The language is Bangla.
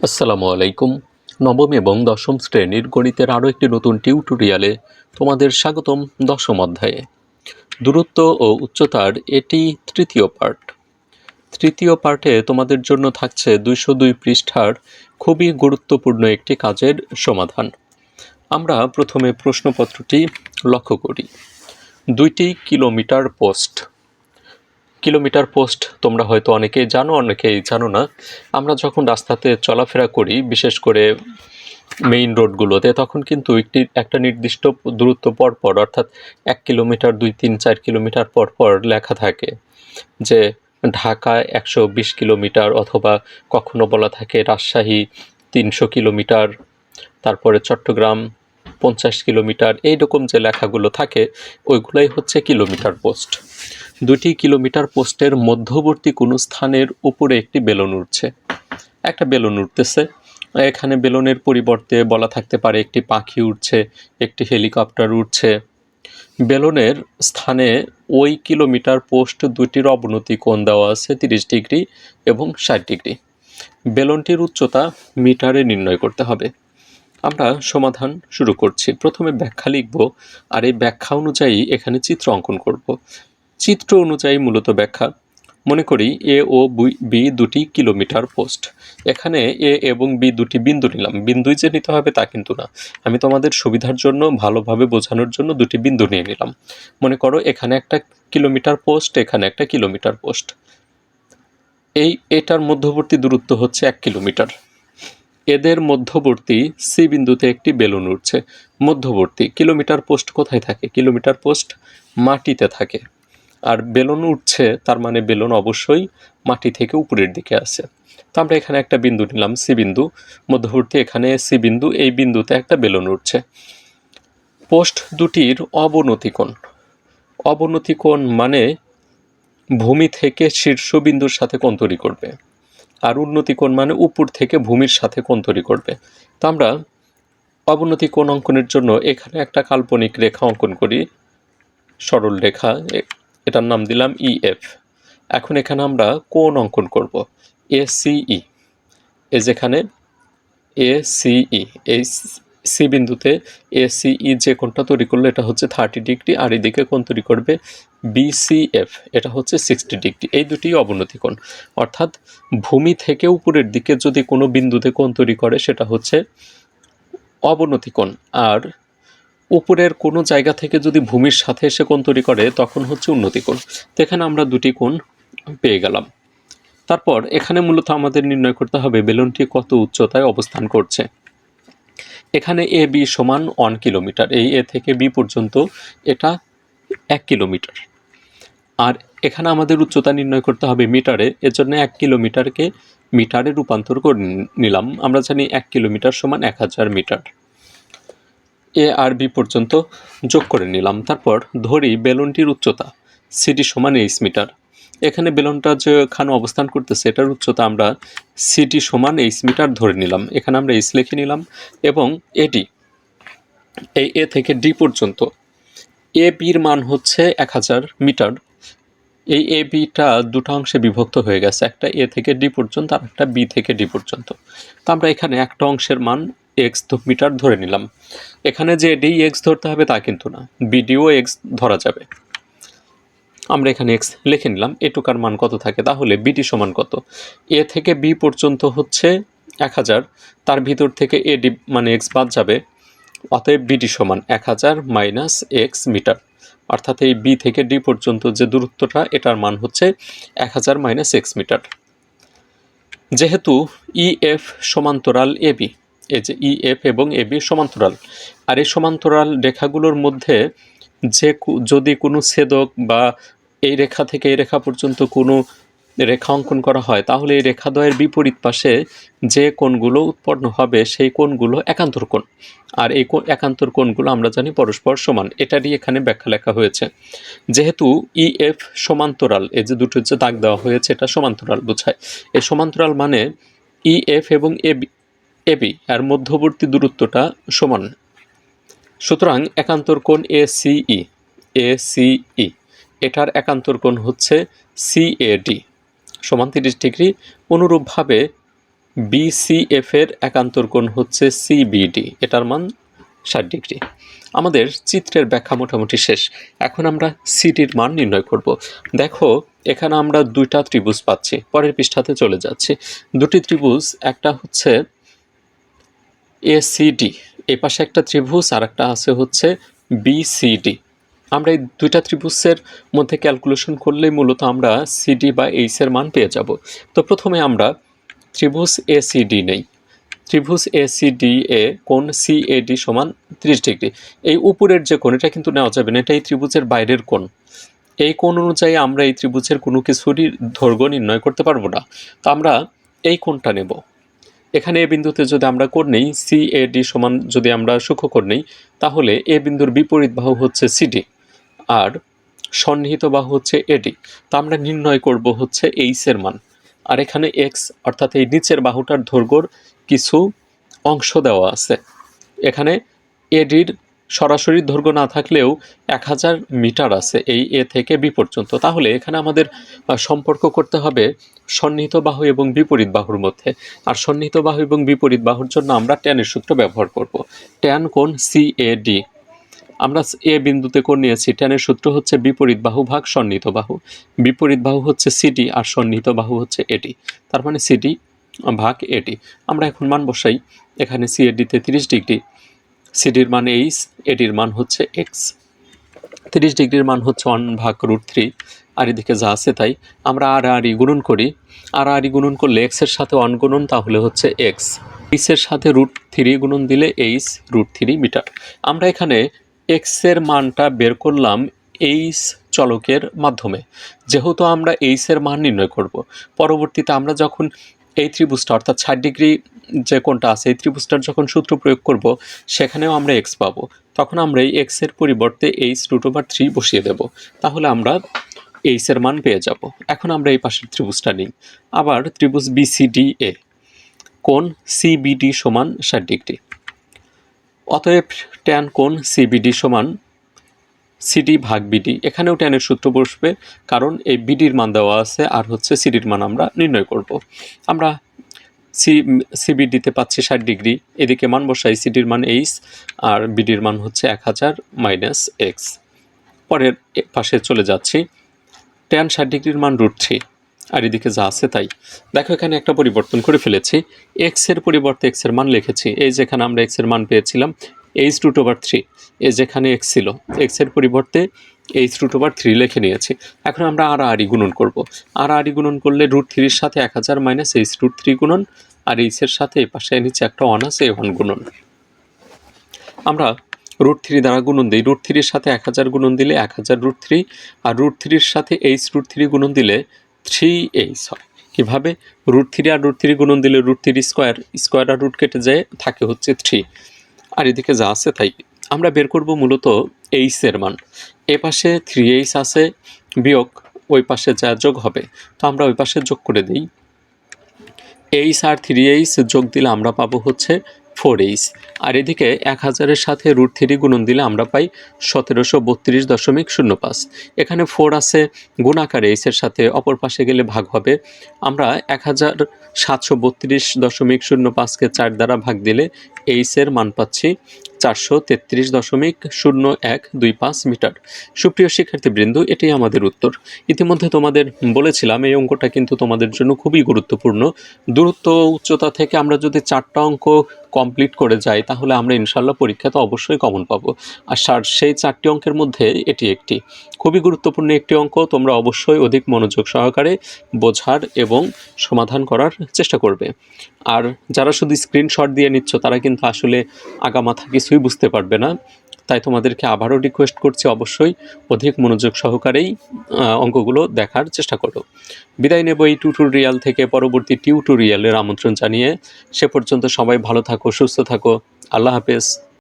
আসসালামু আলাইকুম। নবম এবং দশম শ্রেণির গণিতের আরও একটি নতুন টিউটোরিয়ালে তোমাদের স্বাগতম দশম অধ্যায়ে। দূরত্ব ও উচ্চতার এটি তৃতীয় পার্ট তৃতীয় পার্টে তোমাদের জন্য থাকছে দুইশো দুই পৃষ্ঠার খুবই গুরুত্বপূর্ণ একটি কাজের সমাধান। আমরা প্রথমে প্রশ্নপত্রটি লক্ষ্য করি। দুইটি কিলোমিটার পোস্ট। কিলোমিটার পোস্ট তোমরা হয়তো অনেকেই জানো অনেকেই জানো না। আমরা যখন রাস্তাতে চলাফেরা করি, বিশেষ করে মেইন রোডগুলোতে তখন কিন্তু একটি, একটা নির্দিষ্ট দূরত্ব পর পর অর্থাৎ এক কিলোমিটার, দুই, তিন, চার কিলোমিটার পর পর লেখা থাকে যে ঢাকায় একশো বিশ কিলোমিটার অথবা কখনো বলা থাকে রাজশাহী তিনশো কিলোমিটার, তারপরে চট্টগ্রাম পঞ্চাশ কিলোমিটার, এইরকম যে লেখাগুলো থাকে, ওইগুলোই হচ্ছে কিলোমিটার পোস্ট। দুটি কিলোমিটার পোস্টের মধ্যবর্তী কোনো স্থানের উপরে একটি বেলুন উঠছে একটা বেলুন উঠতেছে এখানে বেলুনের পরিবর্তে বলা থাকতে পারে একটি পাখি উঠছে একটি হেলিকপ্টার উঠছে বেলুনের স্থানে ওই কিলোমিটার পোস্ট দুটির অবনতি কোণ দেওয়া আছে তিরিশ ডিগ্রি এবং ষাট ডিগ্রি। বেলুনটির উচ্চতা মিটারে নির্ণয় করতে হবে। আমরা সমাধান শুরু করছি। প্রথমে ব্যাখ্যা লিখব, আর এই ব্যাখ্যা অনুযায়ী এখানে চিত্র অঙ্কন করব। চিত্র অনুযায়ী মূলত ব্যাখ্যা। মনে করি এ ও বি দুটি কিলোমিটার পোস্ট। এখানে এ এবং বি দুটি বিন্দু নিলাম। বিন্দুই যে নিতে হবে তা কিন্তু না। আমি তোমাদের সুবিধার জন্য, ভালোভাবে বোঝানোর জন্য দুটি বিন্দু নিয়ে নিলাম। মনে করো এখানে একটা কিলোমিটার পোস্ট, এখানে একটা কিলোমিটার পোস্ট। এই এটার মধ্যবর্তী দূরত্ব হচ্ছে এক কিলোমিটার। এদের মধ্যবর্তী সি বিন্দুতে একটি বেলুন উঠছে মধ্যবর্তী, কিলোমিটার পোস্ট কোথায় থাকে? কিলোমিটার পোস্ট মাটিতে থাকে। আর বেলুন উঠছে, তার মানে বেলুন অবশ্যই মাটি থেকে উপরের দিকে আছে। তো আমরা এখানে একটা বিন্দু নিলাম, সি বিন্দু। মধ্যবর্তী এখানে সি বিন্দু, এই বিন্দুতে একটা বেলুন উঠছে। পোস্ট দুটির অবনতিকোণ। অবনতিকোণ মানে ভূমি থেকে শীর্ষবিন্দুর সাথে কোণ তৈরি করবে। আর উন্নতিকোণ মানে উপর থেকে ভূমির সাথে কোণ তৈরি করবে। তো আমরা অবনতি কোণ অঙ্কনের জন্য এখানে একটা কাল্পনিক রেখা অঙ্কন করি। সরল রেখা এটার নাম দিলাম ইএফ এখন এখানে আমরা কোন অঙ্কন করব? এ সিই এ যেখানে এ সিই এই সি বিন্দুতে এ সিই যে কোনটা তৈরি করল, এটা হচ্ছে থার্টি ডিগ্রি, আর এদিকে কোন তৈরি করবে বিসিএফ এটা হচ্ছে সিক্সটি ডিগ্রি। এই দুটি অবনতি কোণ। অর্থাৎ ভূমি থেকে উপরের দিকে যদি কোনো বিন্দুতে কোণ তৈরি করে, সেটা হচ্ছে অবনতি কোণ। আর উপরের কোনো জায়গা থেকে যদি ভূমির সাথে এসে কোণ তৈরি করে, তখন হচ্ছে উন্নতি কোণ তো এখানে আমরা দুটি কোণ পেয়ে গেলাম। তারপর এখানে মূলত আমাদের নির্ণয় করতে হবে বেলুনটি কত উচ্চতায় অবস্থান করছে। এখানে এ, বি সমান ওয়ান কিলোমিটার। এই এ থেকে বি পর্যন্ত এটা এক কিলোমিটার। আর এখানে আমাদের উচ্চতা নির্ণয় করতে হবে মিটারে। এর জন্য এক কিলোমিটারকে মিটারে রূপান্তর করে নিলাম। আমরা জানি এক কিলোমিটার সমান এক হাজার মিটার। এ আর বি পর্যন্ত যোগ করে নিলাম। তারপর ধরি বেলুনটির উচ্চতা সিডি সমান এইচ মিটার এখানে বেলুনটা যেখানে অবস্থান করতেছে এটার উচ্চতা আমরা সিডি সমান এইচ মিটার ধরে নিলাম। এখানে আমরা এইচ লিখে নিলাম এবং এডি এই এ থেকে ডি পর্যন্ত। এ বির মান হচ্ছে এক হাজার মিটার। এই এ বিটা দুটো অংশে বিভক্ত হয়ে গেছে, একটা এ থেকে ডি পর্যন্ত আর একটা বি থেকে ডি পর্যন্ত। তো আমরা এখানে একটা অংশের মান এক্স মিটার ধরে নিলাম। এখানে যে ডি এক্স ধরতে হবে তা কিন্তু না। বিডিও এক্স ধরা যাবে। আমরা এখানে এক্স লিখে নিলাম। এটুকার মান কত থাকে? তাহলে বিডি সমান কত? এ থেকে বি পর্যন্ত হচ্ছে এক হাজার। তার ভিতর থেকে এ ডি মানে এক্স বাদ যাবে। অতএব বিডি সমান এক হাজার মাইনাস এক্স মিটার অর্থাৎ এই বি থেকে ডি পর্যন্ত যে দূরত্বটা, এটার মান হচ্ছে এক হাজার মাইনাস এক্স মিটার যেহেতু ইএফ সমান্তরাল এবি এই যে ইএফ এবং এবি সমান্তরাল। আর এই সমান্তরাল রেখাগুলোর মধ্যে যে যদি কোনো ছেদক বা এই রেখা থেকে এই রেখা পর্যন্ত কোনো রেখা অঙ্কন করা হয়, তাহলে এই রেখাদ্বয়ের বিপরীত পাশে যে কোণগুলো উৎপন্ন হবে, সেই কোণগুলো একান্তর কোণ। আর এই একান্তর কোণগুলো আমরা জানি পরস্পর সমান। এটারই এখানে ব্যাখ্যা লেখা হয়েছে। যেহেতু ইএফ সমান্তরাল, এই যে দুটো যে দাগ দেওয়া হয়েছে, এটা সমান্তরাল বোঝায়। এই সমান্তরাল মানে ইএফ এবং এবি এবি এর মধ্যবর্তী দূরত্বটা সমান। সুতরাং একান্তর কোণ এ সিই এ সিই এটার একান্তর কোণ হচ্ছে সিএডি, সমান তিরিশ ডিগ্রি। অনুরূপভাবে বিসিএফ এর একান্তর কোণ হচ্ছে সিবিডি, এটার মান ষাট ডিগ্রি। আমাদের চিত্রের ব্যাখ্যা মোটামুটি শেষ। এখন আমরা সিডির মান নির্ণয় করব। দেখো, এখানে আমরা দুইটা ত্রিভুজ পাচ্ছি, পরের পৃষ্ঠাতে চলে যাচ্ছি। দুটি ত্রিভুজ, একটা হচ্ছে এসিডি এ পাশে একটা ত্রিভুজ, আর একটা আছে হচ্ছে বিসিডি আমরা এই দুইটা ত্রিভুজের মধ্যে ক্যালকুলেশন করলেই মূলত আমরা সিডি বা এইচের মান পেয়ে যাব। তো প্রথমে আমরা ত্রিভুজ এসিডি নেই। ত্রিভুজ এসিডি এ কোণ সিএডি সমান ত্রিশ ডিগ্রি। এই উপরের যে কোণ, এটা কিন্তু নেওয়া যাবে না, এটা এই ত্রিভুজের বাইরের কোণ। এই কোণ অনুযায়ী আমরা এই ত্রিভুজের কোনো কিছুরই দৈর্ঘ্য নির্ণয় করতে পারব না। তো আমরা এই কোণটা নেব। এখানে এ বিন্দুতে যদি আমরা কোণ নেই ডি সমান যদি আমরা সূক্ষ্মকোণ নেই, তাহলে এ বিন্দুর বিপরীত বাহু হচ্ছে সিডি আর সন্নিহিত বাহু হচ্ছে এডি তা আমরা নির্ণয় করব হচ্ছে এইসের মান। আর এখানে এক্স অর্থাৎ এই নিচের বাহুটার ধর্গর কিছু অংশ দেওয়া আছে। এখানে এডির সরাসরি দৈর্ঘ্য না থাকলেও এক হাজার মিটার আছে এই এ থেকে বি পর্যন্ত। তাহলে এখানে আমাদের সম্পর্ক করতে হবে সন্নিহিত বাহু এবং বিপরীত বাহুর মধ্যে। আর সন্নিহিত বাহু এবং বিপরীত বাহুর জন্য আমরা ট্যানের সূত্র ব্যবহার করব। ট্যান কোণ সি এ ডি আমরা এ বিন্দুতে কোণ নিয়েছি, ট্যানের সূত্র হচ্ছে বিপরীত বাহু ভাগ সন্নিহিত বাহু। বিপরীত বাহু হচ্ছে সিটি আর সন্নিহিত বাহু হচ্ছে এটি তার মানে সিটি ভাগ এটি আমরা এখন মান বসাই, এখানে সিএডিতে তিরিশ ডিগ্রি সিডির মান এইচ এডির মান হচ্ছে এক্স তিরিশ ডিগ্রির মান হচ্ছে ওয়ান ভাগ রুট থ্রি, আর এদিকে যা আছে তাই। আমরা আর আর ই গুণন করি। আর আর গুণন করলে এক্সের সাথে ওয়ান গুণন তাহলে হচ্ছে এক্স এইচের সাথে রুট থ্রি গুণন দিলে এইচ রুট থ্রি মিটার। আমরা এখানে এক্সের মানটা বের করলাম এইচ চলকের মাধ্যমে। যেহেতু আমরা এইচের মান নির্ণয় করব, পরবর্তীতে আমরা যখন এই ত্রিভুজটা অর্থাৎ ষাট ডিগ্রি যে কোনটা আছে, এই ত্রিভুজটার যখন সূত্র প্রয়োগ করব, সেখানেও আমরা এক্স পাবো। তখন আমরা এই এক্সের পরিবর্তে এইচ রুট ওভার থ্রি বসিয়ে দেব। তাহলে আমরা এইচের মান পেয়ে যাব। এখন আমরা এই পাশের ত্রিভুজটা নিই। আবার ত্রিভুজ বিসিডি এ কোণ সিবিডি সমান ষাট ডিগ্রি। অতএব ট্যান কোণ সিবিডি সমান সিডি ভাগ বিডি এখানেও ট্যানের সূত্র বসবে, কারণ এই বিডির মান দেওয়া আছে, আর হচ্ছে সিডির মান আমরা নির্ণয় করব। আমরা সি সিবি সিবিডিতে পাচ্ছি ষাট ডিগ্রি। এদিকে মান বসাই সিডির মান এইচ আর বিডির মান হচ্ছে এক হাজার মাইনাস এক্স পরের পাশে চলে যাচ্ছি ট্যান ষাট ডিগ্রির মান রুট থ্রি আর এদিকে যা আছে তাই। দেখো এখানে একটা পরিবর্তন করে ফেলেছি। এক্সের পরিবর্তে এক্সের মান লিখেছি। এই যেখানে আমরা এক্সের মান পেয়েছিলাম এইচ রুট ওভার থ্রি এ যেখানে এক্স ছিল এক্সের পরিবর্তে এইচ রুট ওভার থ্রি লিখে নিয়েছি। এখন আমরা আর আরই গুণন করব। আর আরই গুণন করলে রুট থ্রির সাথে এক হাজার মাইনাস এইচ রুট থ্রি গুণন, আর এইচের সাথে এই পাশে নিচে একটা ওয়ান আছে ওয়ান গুণন। আমরা রুট থ্রি দ্বারা গুণন দিই। রুট থ্রির সাথে এক হাজার গুণন দিলে এক হাজার রুট থ্রি আর রুট থ্রির সাথে এইচ রুট থ্রি গুণন দিলে থ্রি এইচ হয় কীভাবে? রুট থ্রি আর রুট থ্রি গুণন দিলে রুট থ্রি স্কোয়ার স্কোয়ার আর রুট কেটে যায়, থাকে হচ্ছে থ্রি আর এদিকে যা আছে তাই। আমরা বের করব মূলত এইচের মান। এ পাশে থ্রি এইচ আছে, বিয়োগ ওই পাশে যা যোগ হবে, তো আমরা ওই পাশে যোগ করে দিই। এইচ আর থ্রি এইচ যোগ দিলে আমরা পাবো হচ্ছে ফোর এইচ। আর এদিকে এক হাজারের সাথে রুট থ্রি গুণন দিলে আমরা পাই সতেরোশো বত্রিশ দশমিক শূন্য পাঁচ। এখানে ফোর আছে গুণাকার এইচের সাথে অপর পাশে গেলে ভাগ হবে। আমরা এক হাজার সাতশো বত্রিশ দশমিক শূন্য পাঁচকে চার দ্বারা ভাগ দিলে এইচের মান পাচ্ছি চারশো তেত্রিশ দশমিক শূন্য এক দুই পাঁচ মিটার। সুপ্রিয় শিক্ষার্থীবৃন্দ, এটাই আমাদের উত্তর। ইতিমধ্যে তোমাদের বলেছিলাম, এই অঙ্কটা কিন্তু তোমাদের জন্য খুবই গুরুত্বপূর্ণ। দূরত্ব উচ্চতা থেকে আমরা যদি চারটা অঙ্ক কমপ্লিট করে যায় তাহলে আমরা ইনশাল্লাহ পরীক্ষা তো অবশ্যই কমন পাবো। আর সার, সেই চারটি অঙ্কের মধ্যে এটি একটি। খুবই গুরুত্বপূর্ণ একটি অঙ্ক, তোমরা অবশ্যই অধিক মনোযোগ সহকারে বোঝার এবং সমাধান করার চেষ্টা করবে। আর যারা শুধু স্ক্রিনশট দিয়ে নিচ্ছ, তারা কিন্তু আসলে আগামাথা কিছুই বুঝতে পারবে না। তাই তোমাদেরকে আবারও রিকোয়েস্ট করছি অবশ্যই অধিক মনোযোগ সহকারেই অঙ্কগুলো দেখার চেষ্টা করো। বিদায় নেব এই টিউটোরিয়াল থেকে পরবর্তী টিউটোরিয়ালের আমন্ত্রণ জানিয়ে। সে পর্যন্ত সবাই ভালো থাকো, সুস্থ থাকো। আল্লাহ হাফেজ।